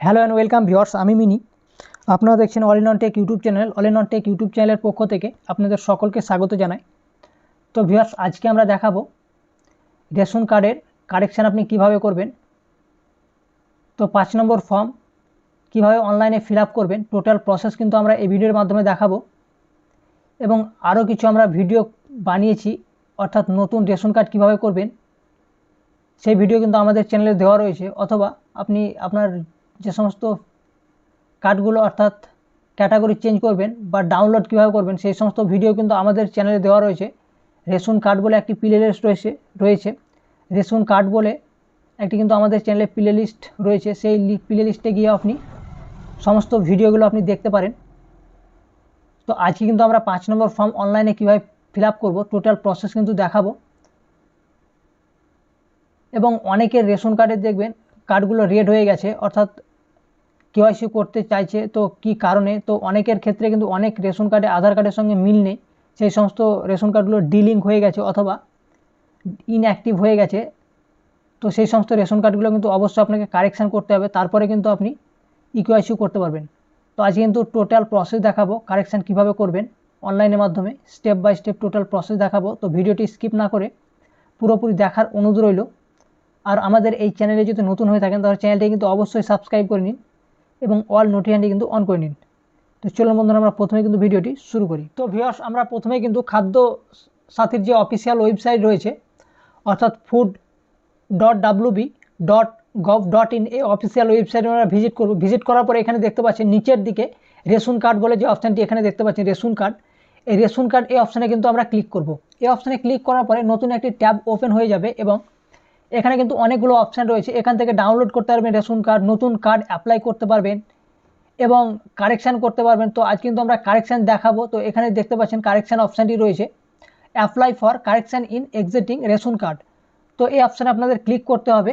Hello and welcome viewers আমি মিনি। আপনারা দেখছেন all in tech YouTube channel. All in tech YouTube চ্যানেলের পক্ষ থেকে আপনাদের সকলকে স্বাগত জানাই। তো ভিওর্স আজকে আমরা দেখাবো রেশন কার্ডের কারেকশান আপনি কীভাবে করবেন, তো পাঁচ নম্বর ফর্ম কীভাবে অনলাইনে ফিল করবেন, টোটাল প্রসেস কিন্তু আমরা এই ভিডিওর মাধ্যমে দেখাবো। এবং আরও কিছু আমরা ভিডিও বানিয়েছি, অর্থাৎ নতুন রেশন কার্ড কীভাবে করবেন, সেই ভিডিও কিন্তু আমাদের চ্যানেলে দেওয়া রয়েছে। অথবা আপনি আপনার যে সমস্ত কার্ডগুলো অর্থাৎ ক্যাটাগরি চেঞ্জ করবেন বা ডাউনলোড কীভাবে করবেন, সেই সমস্ত ভিডিও কিন্তু আমাদের চ্যানেলে দেওয়া রয়েছে। রেশন কার্ড বলে একটি প্লে লিস্ট রয়েছে রয়েছে। রেশন কার্ড বলে একটি কিন্তু আমাদের চ্যানেলে প্লে লিস্ট রয়েছে, সেই প্লে লিস্টে গিয়ে আপনি সমস্ত ভিডিওগুলো আপনি দেখতে পারেন। তো আজকে কিন্তু আমরা পাঁচ নম্বর ফর্ম অনলাইনে কীভাবে ফিল আপ করব, টোটাল প্রসেস কিন্তু দেখাবো। এবং অনেকের রেশন কার্ডে দেখবেন কার্ডগুলো রেড হয়ে গেছে, অর্থাৎ কেওয়াইসি করতে চাইছে তো কি কারণে? তো অনেকের ক্ষেত্রে কিন্তু অনেক রেশন কার্ডে আধার কার্ডের সঙ্গে মিল নেই। সেই সমস্ত রেশন কার্ডগুলো ডিলিঙ্ক হয়ে গেছে অথবা ইনঅ্যাক্টিভ হয়ে গেছে। তো সেই সমস্ত রেশন কার্ডগুলো কিন্তু অবশ্যই আপনাকে কারেকশান করতে হবে, তারপরে কিন্তু আপনি ইকুয়াইসি করতে পারবেন। তো আজকে কিন্তু টোটাল প্রসেস দেখাবো কারেকশান কীভাবে করবেন অনলাইনের মাধ্যমে step by step total process দেখাবো। তো ভিডিওটি স্কিপ না করে পুরোপুরি দেখার অনুরোধ রইল। আর আমাদের এই চ্যানেলে যদি নতুন হয়ে থাকেন, তাহলে চ্যানেলটি কিন্তু অবশ্যই সাবস্ক্রাইব করে নিন এবং অল নোটিফিকেশনটি কিন্তু অন করে নিন। তো চলুন বন্ধুরা, আমরা প্রথমে কিন্তু ভিডিওটি শুরু করি। তো ভিওর্স আমরা প্রথমে কিন্তু খাদ্য সাথীর যে অফিসিয়াল ওয়েবসাইট রয়েছে, অর্থাৎ food dot WB dot gov dot in এই অফিসিয়াল ওয়েবসাইটে আমরা ভিজিট করব। ভিজিট করার পরে এখানে দেখতে পাচ্ছেন নিচের দিকে রেশন কার্ড বলে যে অপশানটি এখানে দেখতে পাচ্ছেন, রেশন কার্ড এই রেশন কার্ড এই অপশানে কিন্তু আমরা ক্লিক করব। এই অপশানে ক্লিক করার পরে নতুন একটি ট্যাব ওপেন হয়ে যাবে এবং এখানে কিন্তু অনেকগুলো অপশান রয়েছে। এখান থেকে ডাউনলোড করতে পারবেন রেশন কার্ড নতুন কার্ড অ্যাপ্লাই করতে পারবেন এবং কারেকশান করতে পারবেন। তো আজ কিন্তু আমরা কারেকশান দেখাবো। তো এখানে দেখতে পাচ্ছেন কারেকশান অপশানটি রয়েছে। Apply for correction in existing ration card তো এই অপশানে আপনাদের ক্লিক করতে হবে।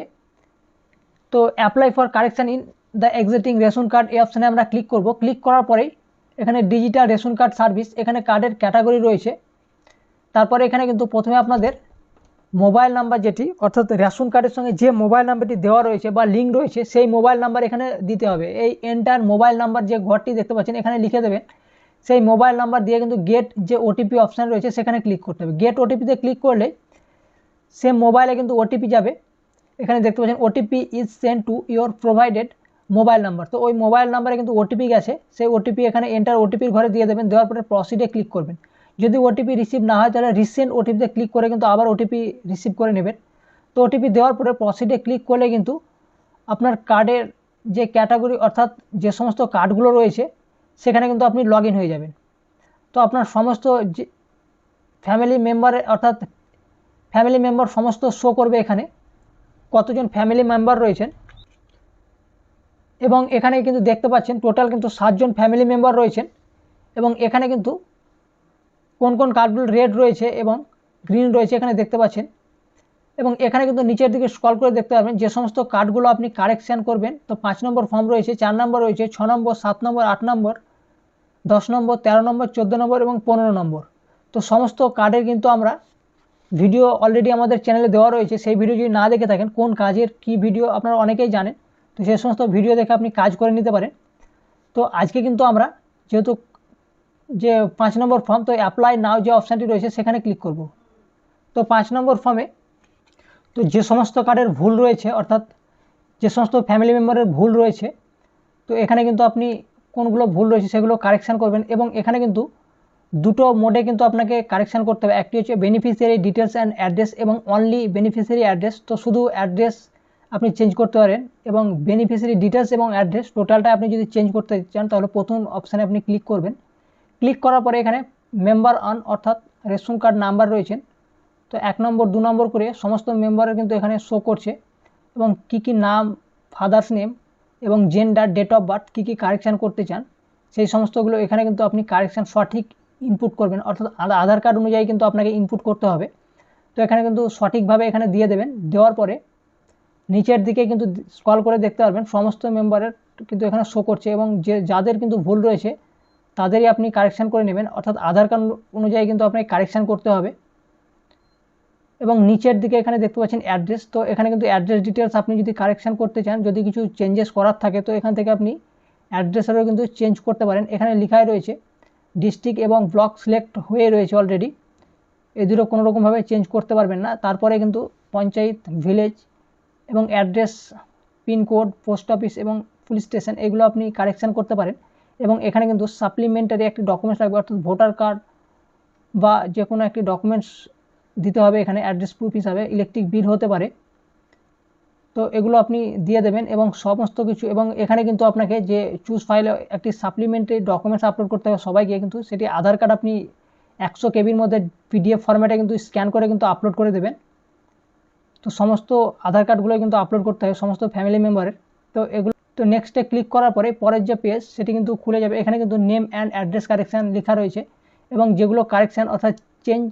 তো apply for correction in the existing ration card এই অপশানে আমরা ক্লিক করব। ক্লিক করার পরেই এখানে ডিজিটাল রেশন কার্ড সার্ভিস এখানে কার্ডের ক্যাটাগরি রয়েছে। তারপরে এখানে কিন্তু প্রথমে আপনাদের মোবাইল নাম্বার যেটি, অর্থাৎ রেশন কার্ডের সঙ্গে যে মোবাইল নাম্বারটি দেওয়া রয়েছে বা লিঙ্ক রয়েছে, সেই মোবাইল নাম্বার এখানে দিতে হবে। এই এন্টার মোবাইল নাম্বার যে ঘরটি দেখতে পাচ্ছেন, এখানে লিখে দেবেন। সেই মোবাইল নাম্বার দিয়ে কিন্তু গেট যে ওটিপি অপশান রয়েছে, সেখানে ক্লিক করতে হবে। গেট ওটিপিতে ক্লিক করলে সে মোবাইলে কিন্তু ওটিপি যাবে। এখানে দেখতে পাচ্ছেন OTP is send to your provided mobile number তো ওই মোবাইল নাম্বারে কিন্তু ওটিপি গেছে। সেই ওটিপি এখানে এন্টার ওটিপির ঘরে দিয়ে দেবেন। দেওয়ার পরে প্রসিডে ক্লিক করবেন। যদি ওটিপি রিসিভ না হয়, তাহলে রিসেন্ট ওটিপিতে ক্লিক করে কিন্তু আবার ওটিপি রিসিভ করে নেবেন। তো ওটিপি দেওয়ার পরে প্রসিডে ক্লিক করলে কিন্তু আপনার কার্ডের যে ক্যাটাগরি অর্থাৎ যে সমস্ত কার্ডগুলো রয়েছে, সেখানে কিন্তু আপনি লগ হয়ে যাবেন। তো আপনার সমস্ত যে ফ্যামিলি মেম্বারে অর্থাৎ ফ্যামিলি মেম্বার সমস্ত শো করবে এখানে। কতজন ফ্যামিলি মেম্বার রয়েছেন? এবং এখানে কিন্তু দেখতে পাচ্ছেন টোটাল কিন্তু সাতজন ফ্যামিলি মেম্বার রয়েছেন। এবং এখানে কিন্তু কোন কোন কার্ডগুলো রেড রয়েছে এবং গ্রিন রয়েছে এখানে দেখতে পাচ্ছেন। এবং এখানে কিন্তু নিচের দিকে স্কল করে দেখতে পাবেন যে সমস্ত কার্ডগুলো আপনি কারেকশান করবেন, তো পাঁচ নম্বর ফর্ম রয়েছে, চার নম্বর রয়েছে, ছ নম্বর, সাত নম্বর, আট নম্বর, দশ নম্বর, তেরো নম্বর, চোদ্দ নম্বর এবং পনেরো নম্বর। তো সমস্ত কার্ডের কিন্তু আমরা ভিডিও অলরেডি আমাদের চ্যানেলে দেওয়া রয়েছে, সেই ভিডিও যদি না দেখে থাকেন, কোন কাজের কি ভিডিও আপনারা অনেকেই জানেন, তো সেই সমস্ত ভিডিও দেখে আপনি কাজ করে নিতে পারেন। তো আজকে কিন্তু আমরা যেহেতু যে পাঁচ নম্বর ফর্ম তো অ্যাপ্লাই নাও যে অপশানটি রয়েছে, সেখানে ক্লিক করব। তো পাঁচ নম্বর ফর্মে তো যে সমস্ত কার্ডের ভুল রয়েছে, অর্থাৎ যে সমস্ত ফ্যামিলি মেম্বারের ভুল রয়েছে, তো এখানে কিন্তু আপনি কোনগুলো ভুল রয়েছে সেগুলো কারেকশান করবেন এবং এখানে কিন্তু দুটো মোডে কিন্তু আপনাকে কারেকশান করতে হবে। একটি হচ্ছে বেনিফিশিয়ারি ডিটেলস অ্যান্ড অ্যাড্রেস এবং অনলি বেনিফিশিয়ারি অ্যাড্রেস তো শুধু অ্যাড্রেস আপনি চেঞ্জ করতে পারেন এবং বেনিফিশিয়ারি ডিটেলস এবং অ্যাড্রেস টোটালটা আপনি যদি চেঞ্জ করতে চান, তাহলে প্রথম অপশানে আপনি ক্লিক করবেন। ক্লিক করার পরে এখানে মেম্বার অন অর্থাৎ রেশন কার্ড নাম্বার রয়েছেন তো এক নম্বর, দু নম্বর করে সমস্ত মেম্বারের কিন্তু এখানে শো করছে এবং কি কি নাম ফাদার্স নেম এবং জেন্ডার ডেট অফ বার্থ কী কী কারেকশান করতে চান, সেই সমস্তগুলো এখানে কিন্তু আপনি কারেকশান সঠিক ইনপুট করবেন। অর্থাৎ আধার কার্ড অনুযায়ী কিন্তু আপনাকে ইনপুট করতে হবে। তো এখানে কিন্তু সঠিকভাবে এখানে দিয়ে দেবেন। দেওয়ার পরে নিচের দিকে কিন্তু স্কল করে দেখতে পারবেন। সমস্ত মেম্বারের কিন্তু এখানে শো করছে এবং যে যাদের কিন্তু ভুল রয়েছে তাদেরই আপনি কারেকশান করে নেবেন। অর্থাৎ আধার কার্ড অনুযায়ী কিন্তু আপনাকে কারেকশান করতে হবে। এবং নিচের দিকে এখানে দেখতে পাচ্ছেন অ্যাড্রেস তো এখানে কিন্তু অ্যাড্রেস ডিটেলস আপনি যদি কারেকশান করতে চান, যদি কিছু চেঞ্জেস করার থাকে, তো এখান থেকে আপনি অ্যাড্রেসেরও কিন্তু চেঞ্জ করতে পারেন। এখানে লেখাই রয়েছে ডিস্ট্রিক্ট এবং ব্লক সিলেক্ট হয়ে রয়েছে অলরেডি এই দুটো কোনো রকমভাবে চেঞ্জ করতে পারবেন না। তারপরে কিন্তু পঞ্চায়েত ভিলেজ এবং অ্যাড্রেস পিনকোড পোস্ট অফিস এবং পুলিশ স্টেশন এগুলো আপনি কারেকশান করতে পারেন। এবং এখানে কিন্তু সাপ্লিমেন্টারি একটি ডকুমেন্টস লাগবে, অর্থাৎ ভোটার কার্ড বা যে কোনো একটি ডকুমেন্টস দিতে হবে, এখানে অ্যাড্রেস প্রুফ হিসাবে ইলেকট্রিক বিল হতে পারে। তো এগুলো আপনি দিয়ে দেবেন এবং সমস্ত কিছু, এবং এখানে কিন্তু আপনাকে যে চুজ ফাইলে একটি সাপ্লিমেন্টারি ডকুমেন্টস আপলোড করতে হবে সবাইকে কিন্তু সেটি আধার কার্ড আপনি একশো কেবির মধ্যে পিডিএফ ফরম্যাটে কিন্তু স্ক্যান করে কিন্তু আপলোড করে দেবেন। তো সমস্ত আধার কার্ডগুলো কিন্তু আপলোড করতে হবে, সমস্ত ফ্যামিলি মেম্বারের তো এগুলো তো নেক্সটে ক্লিক করার পরে পরের যে পেজ সেটি কিন্তু খুলে যাবে। এখানে কিন্তু নেম অ্যান্ড অ্যাড্রেস কারেকশান লেখা রয়েছে এবং যেগুলো কারেকশান অর্থাৎ change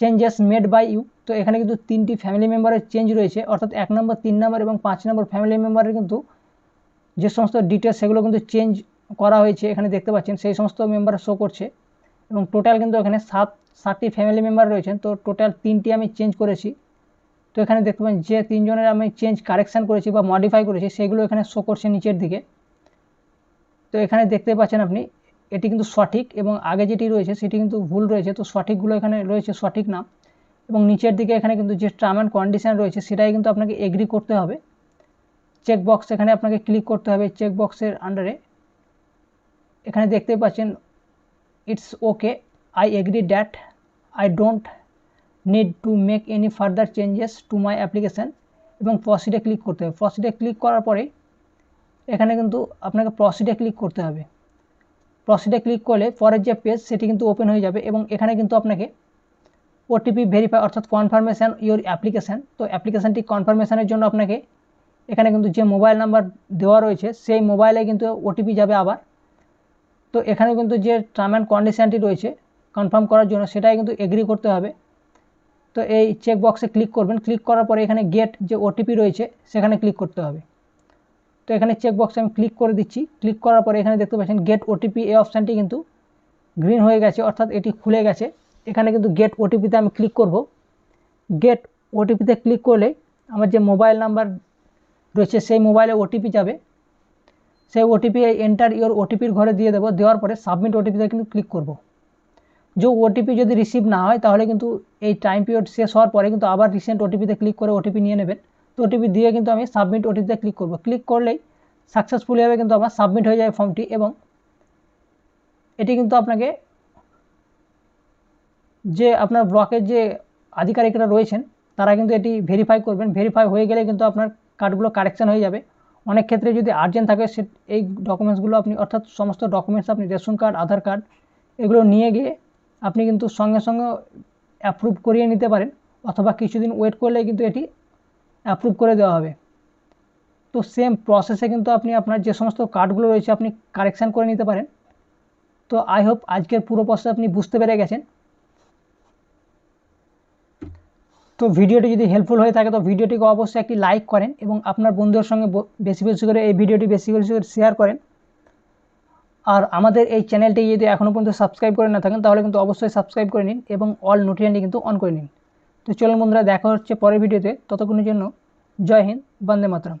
changes made by you তো এখানে কিন্তু তিনটি ফ্যামিলি মেম্বারের চেঞ্জ রয়েছে। অর্থাৎ এক নম্বর তিন নম্বর এবং পাঁচ নম্বর ফ্যামিলি মেম্বারের কিন্তু যে সমস্ত ডিটেলস সেগুলো কিন্তু চেঞ্জ করা হয়েছে এখানে দেখতে পাচ্ছেন, সেই সমস্ত মেম্বার শো করছে এবং টোটাল কিন্তু এখানে সাত, সাতটি ফ্যামিলি মেম্বার রয়েছেন। তো টোটাল তিনটি আমি চেঞ্জ করেছি। তো এখানে দেখতে পাবেন যে তিনজনের আমি চেঞ্জ কারেকশান করেছি বা মডিফাই করেছি, সেগুলো এখানে শো করছে নিচের দিকে। তো এখানে দেখতে পাচ্ছেন আপনি, এটি কিন্তু সঠিক এবং আগে যেটি রয়েছে সেটি কিন্তু ভুল রয়েছে। তো সঠিকগুলো এখানে রয়েছে সঠিক নাম এবং নিচের দিকে এখানে কিন্তু যে টার্ম অ্যান্ড কন্ডিশন রয়েছে সেটাই কিন্তু আপনাকে এগ্রি করতে হবে। চেক বক্স এখানে আপনাকে ক্লিক করতে হবে চেক বক্সের আন্ডারে এখানে দেখতে পাচ্ছেন it's okay I agree that I don't need to make any further changes to my application এবং প্রসিডে ক্লিক করতে হবে। প্রসিডে ক্লিক করার পরে এখানে কিন্তু আপনাকে প্রসিডে ক্লিক করতে হবে। প্রসিডে ক্লিক করলে পরের যে পেজ সেটি কিন্তু ওপেন হয়ে যাবে এবং এখানে কিন্তু আপনাকে ওটিপি ভেরিফাই অর্থাৎ কনফার্মেশান ইওর অ্যাপ্লিকেশান তো অ্যাপ্লিকেশানটি কনফার্মেশানের জন্য আপনাকে এখানে কিন্তু যে মোবাইল নাম্বার দেওয়া রয়েছে সেই মোবাইলে কিন্তু ওটিপি যাবে আবার। তো এখানে কিন্তু যে টার্ম অ্যান্ড কন্ডিশানটি রয়েছে কনফার্ম করার জন্য সেটাই কিন্তু এগ্রি করতে হবে। তো এই চেক বক্সে ক্লিক করবেন। ক্লিক করার পরে এখানে গেট যে ওটিপি রয়েছে, সেখানে ক্লিক করতে হবে। তো এখানে চেক বক্সে আমি ক্লিক করে দিচ্ছি। ক্লিক করার পরে এখানে দেখতে পাচ্ছেন গেট ওটিপি এই অপশানটি কিন্তু গ্রিন হয়ে গেছে, অর্থাৎ এটি খুলে গেছে। এখানে কিন্তু গেট ওটিপিতে আমি ক্লিক করব। গেট ওটিপিতে ক্লিক করলে আমার যে মোবাইল নাম্বার রয়েছে, সেই মোবাইলে ওটিপি যাবে। সেই ওটিপি এন্টার ইওর ওটিপির ঘরে দিয়ে দেবো। দেওয়ার পরে সাবমিট ওটিপিতে কিন্তু ক্লিক করব। যে ওটিপি যদি রিসিভ না হয় তাহলে কিন্তু এই টাইম পিরিয়ড শেষ হওয়ার পরে কিন্তু আবার রিসেন্ট ওটিপিতে ক্লিক করে ওটিপি নিয়ে নেবেন তো ওটিপি দিয়ে কিন্তু আমি সাবমিট ওটিপিতে ক্লিক করব ক্লিক করলেই সাকসেসফুলি হবে কিন্তু আমার সাবমিট হয়ে যাবে ফর্মটি এবং এটি কিন্তু আপনাকে যে আপনার ব্লকের যে আধিকারিকরা রয়েছেন তারা কিন্তু এটি ভেরিফাই করবেন ভেরিফাই হয়ে গেলে কিন্তু আপনার কার্ডগুলো কারেকশান হয়ে যাবে। অনেক ক্ষেত্রে যদি আর্জেন্ট থাকে, সে এই ডকুমেন্টসগুলো আপনি, অর্থাৎ সমস্ত ডকুমেন্টস আপনি রেশন কার্ড আধার কার্ড এগুলো নিয়ে গিয়ে আপনি কিন্তু সঙ্গে সঙ্গে অ্যাপ্রুভ করিয়ে নিতে পারেন, অথবা কিছুদিন ওয়েট করলে কিন্তু এটি অ্যাপ্রুভ করে দেওয়া হবে। তো সেম প্রসেসে কিন্তু আপনি আপনার যে সমস্ত কার্ডগুলো রয়েছে আপনি কারেকশান করে নিতে পারেন। তো আই হোপ আজকের পুরো প্রসেস আপনি বুঝতে পেরে গেছেন। তো ভিডিওটি যদি হেল্পফুল হয়ে থাকে, তো ভিডিওটিকে অবশ্যই একটি লাইক করেন এবং আপনার বন্ধুদের সঙ্গে বেশি বেশি করে এই ভিডিওটি বেশি বেশি করে শেয়ার করেন। আর আমাদের এই চ্যানেলটি যদি এখনও পর্যন্ত সাবস্ক্রাইব করে না থাকেন, তাহলে কিন্তু অবশ্যই সাবস্ক্রাইব করে নিন এবং অল নোটিফিকেশনটি কিন্তু অন করে নিন। তো চলুন বন্ধুরা, দেখা হচ্ছে পরের ভিডিওতে ততক্ষণের জন্য জয় হিন্দ, বন্দে মাতরম।